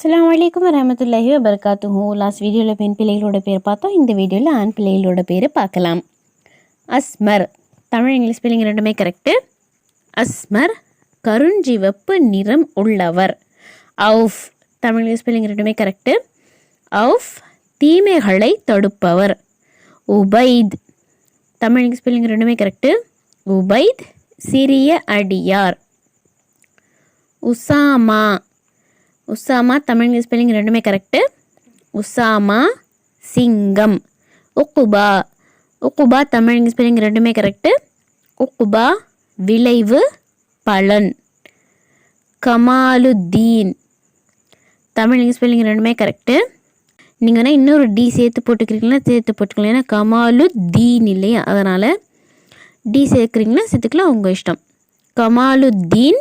அஸ்லாம் வலைக்கம் வரமத்துல்லாஹி வபர்காத்துஹூ லாஸ்ட் வீடியோவில் பெண் பிள்ளைகளோட பேர் பார்த்தோம். இந்த வீடியோவில் ஆண் பிள்ளைகளோட பேர் பார்க்கலாம். அஸ்மர். தமிழ் இங்கிலீஷ் ஸ்பெல்லிங் ரெண்டுமே கரெக்டு அஸ்மர் கருஞ்சிவப்பு நிறம் உள்ளவர். அவுஃப். தமிழ் இங்கிலீஷ் ஸ்பெல்லிங் ரெண்டுமே கரெக்டு அவுஃப் தீமைகளை தடுப்பவர். உபைத். தமிழ் இங்கிலீஷ் ஸ்பெல்லிங் ரெண்டுமே கரெக்டு உபைத் சிறிய அடியார். உசாமா. உசாமா தமிழ் ஸ்பெல்லிங் ரெண்டுமே கரெக்டு உசாமா சிங்கம். உக்குபா உக்குபா தமிழ் ஸ்பெல்லிங் ரெண்டுமே கரெக்டு உக்குபா விளைவு பலன். கமாலுத்தீன். தமிழ் ஸ்பெல்லிங் ரெண்டுமே கரெக்டு நீங்கள் வேணால் இன்னொரு டி சேர்த்து போட்டுக்கிறீங்களா சேர்த்து போட்டுக்கலாம். ஏன்னா கமாலுதீன் இல்லையா? அதனால் டி சேர்க்குறீங்களா சேர்த்துக்கலாம் உங்கள் இஷ்டம். கமாலுத்தீன்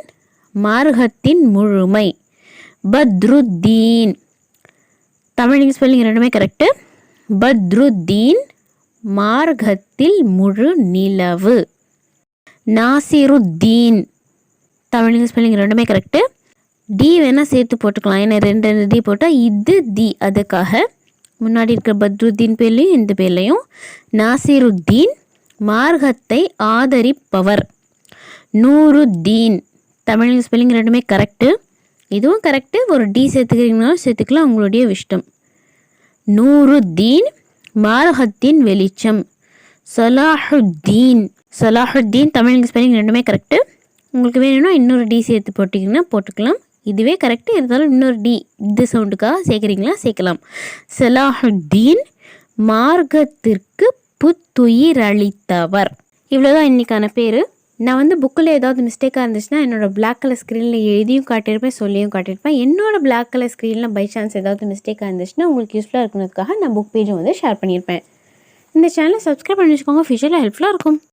மார்க்கத்தின் முழுமை. பத்ருத்தீன். தமிழ் ஸ்பெல்லிங் ரெண்டுமே கரெக்டு பத்ருத்தீன் மார்க்கத்தில் முழு நிலவு. நாசிருத்தீன். தமிழ் ஸ்பெல்லிங் ரெண்டுமே கரெக்டு டி வேணால் சேர்த்து போட்டுக்கலாம். ஏன்னா ரெண்டு ரெண்டு டி போட்டால் இது தி. அதுக்காக முன்னாடி இருக்கிற பத்ருத்தீன் பேர்லையும் இந்த பேர்லையும் நாசிருத்தீன் மார்க்கத்தை ஆதரிப்பவர். நூருத்தீன் தமிழ் ஸ்பெல்லிங் ரெண்டுமே கரெக்டு இதுவும் கரெக்டு ஒரு டி சேர்த்துக்கிறீங்கனாலும் சேர்த்துக்கலாம். உங்களுடைய இஷ்டம். நூருத்தீன் மார்கத்தின் வெளிச்சம். சலாஹுத்தீன். சலாஹுத்தீன் தமிழ் ஸ்பெல்லிங் ரெண்டுமே கரெக்டு உங்களுக்கு வேணும்னா இன்னொரு டி சேர்த்து போட்டிங்கன்னா போட்டுக்கலாம். இதுவே கரெக்டு இருந்தாலும் இன்னொரு டி இது சவுண்டுக்காக சேர்க்குறீங்களா? சேர்க்கலாம். சலாஹுத்தீன் மார்க்கத்திற்கு புத்துயிர் அளித்தவர். இவ்வளோதான் இன்றைக்கான பேர். நான் வந்து புக்கில் ஏதாவது மிஸ்டேக்காக இருந்துச்சுன்னா என்னோடய பிளாக் கலர் ஸ்க்ரீனில் எழுதியும் காட்டியிருப்பேன் சொல்லியும் காட்டியிருப்பேன். என்னோடய பிளாக் கலர் ஸ்க்ரீனில் பை சான்ஸ் ஏதாவது மிஸ்டேக்காக இருந்துச்சுன்னா உங்களுக்கு யூஸ்ஃபுல்லாக இருக்கிறதுக்காக நான் புக் பேஜும் வந்து ஷேர் பண்ணியிருப்பேன். இந்த சேனலை சப்ஸ்கிரைப் பண்ணி வச்சுக்கோங்க ஃபியூச்சரில் ஹெல்ப்ஃபுல்லாக இருக்கும்.